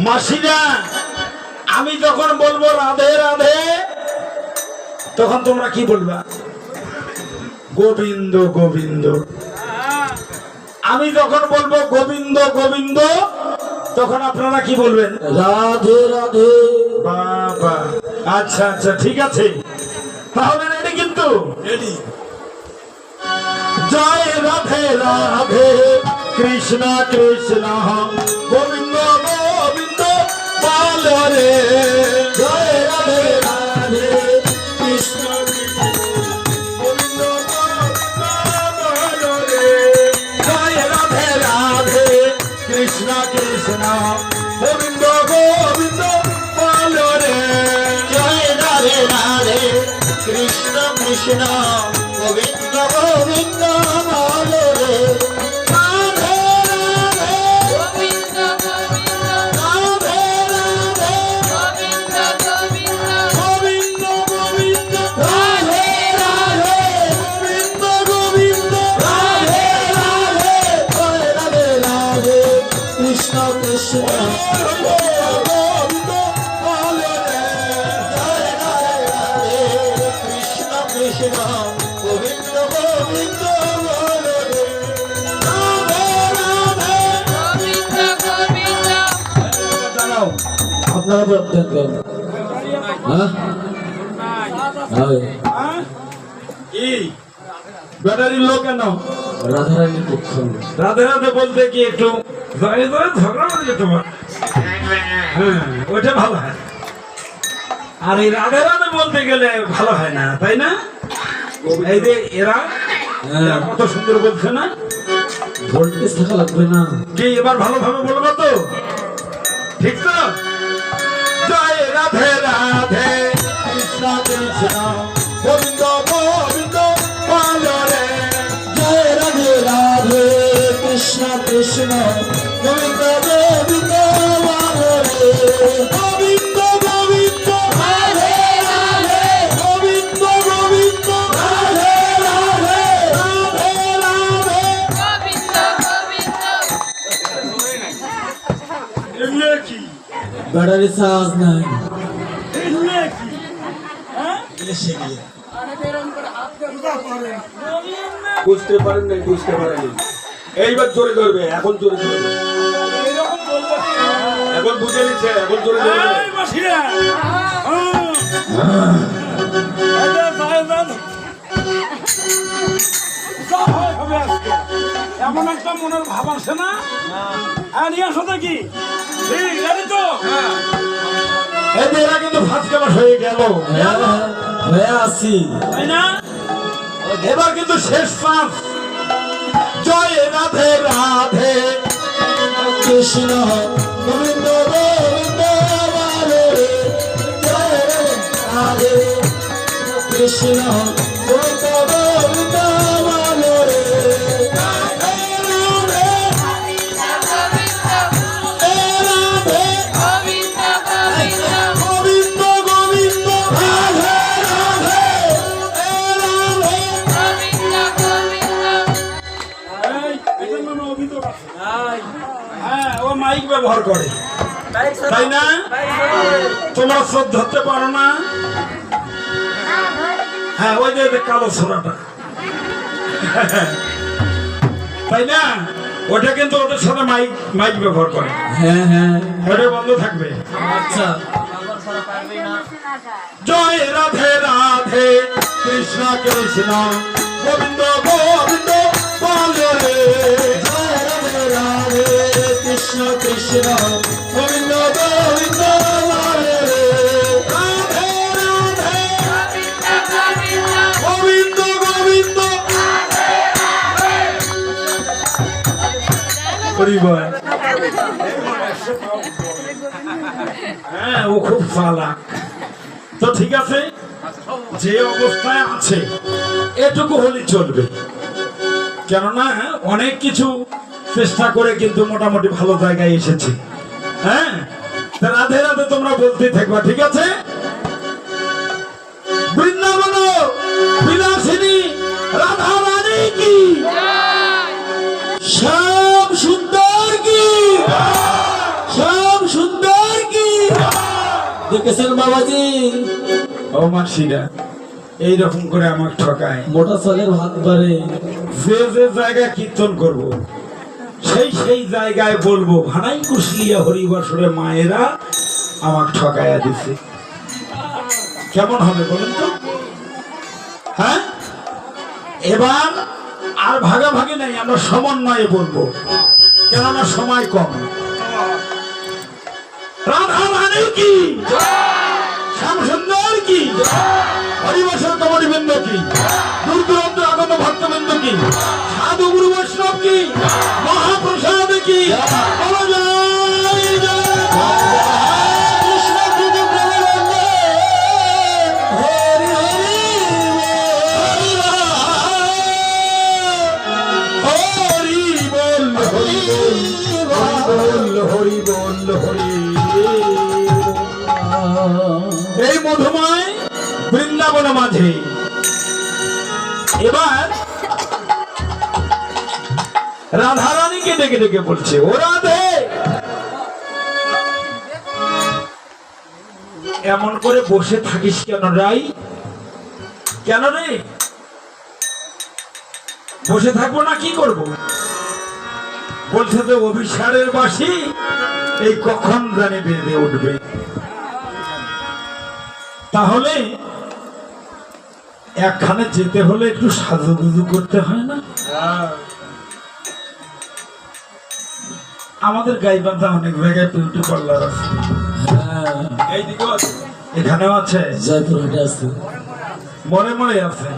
মাসিরা আমি যখন বলব রাধে রাধে তখন তোমরা কি বলবা? গোবিন্দ গোবিন্দ। আমি যখন বলব গোবিন্দ গোবিন্দ তখন আপনারা কি বলবেন? রাধে রাধে। বাবা। আচ্ছা আচ্ছা ঠিক আছে। তাহলে রেডি কিন্তু? রেডি। জয় রাধে রাধে। কৃষ্ণ কৃষ্ণ, গোবিন্দ গোবিন্দ বল রে জয় রাধে রাধে। কৃষ্ণ কৃষ্ণ কৃষ্ণ গোবিন্দ গোবিন্দ বল রে জয় রাধে রাধে। কৃষ্ণ কৃষ্ণ, গোবিন্দ গোবিন্দ আপনারা দেখবেন হ্যাঁ হ্যাঁ কি? ব্যাটারি লো কেন? রাধারানীর পক্ষ। রাধে রাধে বলতে কি একটু ঝগড়া হয়ে যেতে হ্যাঁ ওইটা ভালো হয়। আর এই রাধে রাধে বলতে গেলে ভালো হয় না তাই না? এই যে এরা এরা কত সুন্দর বলছে না? ভোল্টেজ থাকা লাগবে না। কি এবার ভালোভাবে বলব তো? ঠিক তো? জয় রাধে রাধে। ব্যাটারি চার্জ নাই কি বুঝতে পারেন নাই বুঝতে পারেনি এইবার জোরে ধরবে এখন জোরে ধরবে। এখন বুঝে নিচ্ছে এখন জোরে ধরবে। হ্যাঁ। এমন একটা মনের ভাব আসে না? হ্যাঁ নিয়ে আসো ঠিক জানি তো। এরা কিন্তু ফার্স্ট ক্লাস হয়ে গেল। হ্যাঁ, হয়ে আসি তাই না? এবার কিন্তু শেষ চান্স জয় রাধে রাধে। কৃষ্ণ গোবিন্দ গোবিন্দ রাধে। কৃষ্ণ হ্যাঁ ও মাইক ব্যবহার করে। তাই না? তোমরা সব ধরতে পারো না? হ্যাঁ ওই যে যে কালো ছোড়াটা তাই না? ওটা কিন্তু ওদের সাথে মাইক মাইক ব্যবহার করে। হ্যাঁ হ্যাঁ। ওটা বন্ধ থাকবে। আচ্ছা। জয় রাধে রাধে কৃষ্ণ কৃষ্ণ গোবিন্দ গোবিন্দ। হ্যাঁ ও খুব চালাক তো ঠিক আছে যে অবস্থায় আছে এটুকু হলে চলবে কেননা হ্যাঁ, অনেক কিছু চেষ্টা করে কিন্তু মোটামুটি ভালো জায়গায় এসেছি। হ্যাঁ রাধে রাধে তোমরা বলতে থাকবা ঠিক আছে? সুন্দর কি? সুন্দর কি? দেখেছেন বাবাজি? ও মাসিরা এইরকম করে আমার ঠকায়। মোটা চলের ভাত ধরে। যে যে জায়গায় কীর্তন করব। সেই সেই জায়গায় বলব, ভানাই কুশলিয়া হরিবাসরে মায়েরা আমার ঠকায়া দিছে। কেমন হবে বলুন তো? হ্যাঁ? এবার আর ভাগাভাগি নাই, আমরা সমন্বয়ে বলব, কেননা সময় কম। রাধা মানে কি? কি? সাধু গুরু বৈষ্ণব কি? মহাপ্রসাদ কি? এই মধুময় বৃন্দাবন মাঝে। এবার রাধারানীকে ডেকে ডেকে বলছে, ও রাধে! এমন করে বসে থাকিস কেন রাই? কেন রে? বসে থাকব না, কি করব? বলছে তো অভিসারের বাসি এই কখন জানি বেঁধে উঠবে? তাহলে, একখানে যেতে হলে একটু সাজুগুজু করতে হয় না? আমাদের গাই গাইবান্ধা অনেক জায়গায় বিউটি পার্লার আছে। এইদিকেও আছে? এখানেও আছে? জয়পুরহাটে আছে। মনে মনে আছে।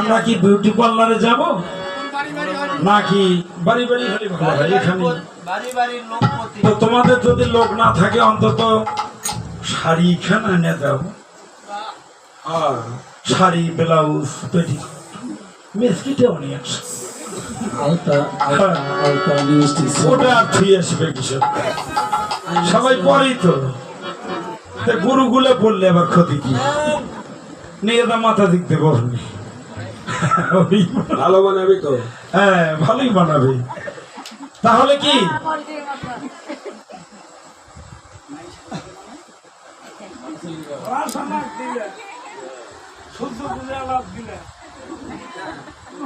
আমরা কি বিউটি পার্লারে যাব? নাকি বাড়ি বাড়ি এখানে? তো তোমাদের যদি লোক না থাকে অন্তত শাড়ি এখানে এনে দাও। আর শাড়ি ব্লাউজ পেটি মিস্ত্রিটাও নিয়ে আসো ওটা আসবে সবাই পরেই তো। তা গুরুগুলো বললে আবার ক্ষতি কি? নিয়ে দা মাথা দিক দেবো ভালো বানাবি তো। হ্যাঁ ভালোই বানাবে। তাহলে কি?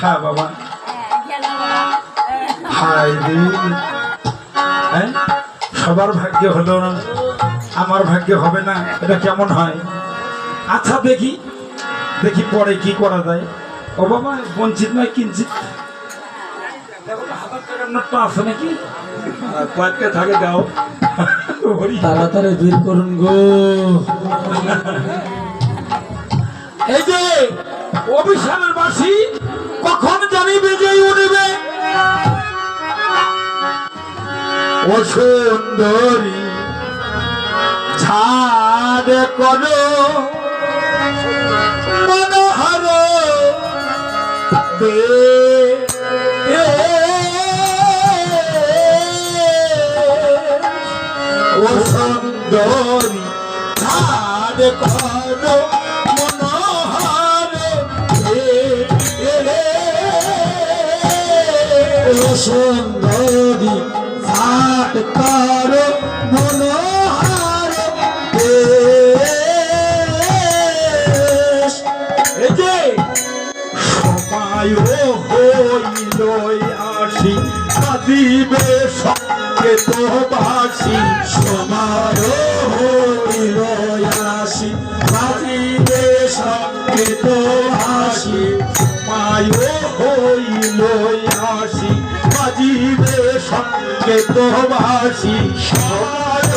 হ্যাঁ বাবা হাই রে হ্যাঁ? সবার ভাগ্যে হলো না আমার ভাগ্যে হবে না এটা কেমন হয়? আচ্ছা দেখি দেখি পরে কি করা যায়। ও বাবা বঞ্চিত নয় কিঞ্চিত। আছে নাকি? কয়েকটা থাকে দাও। তাড়াতাড়ি বের করুন গো। এই যে অভিশালের বাসি কখন জানি বেজে উঠবে? ও সুন্দরী ছাড় করো মনোহর ও সুন্দরী ছাড় করো সুন্দরী, সাত কর মনোহার সময় হইল আসি কাঁদিবে সঙ্গে তো বাসি সমার হইল আসি বাজিবে সঙ্গে তো সময় হইল আসি বাজিবে সঙ্গে তো বাসি হইল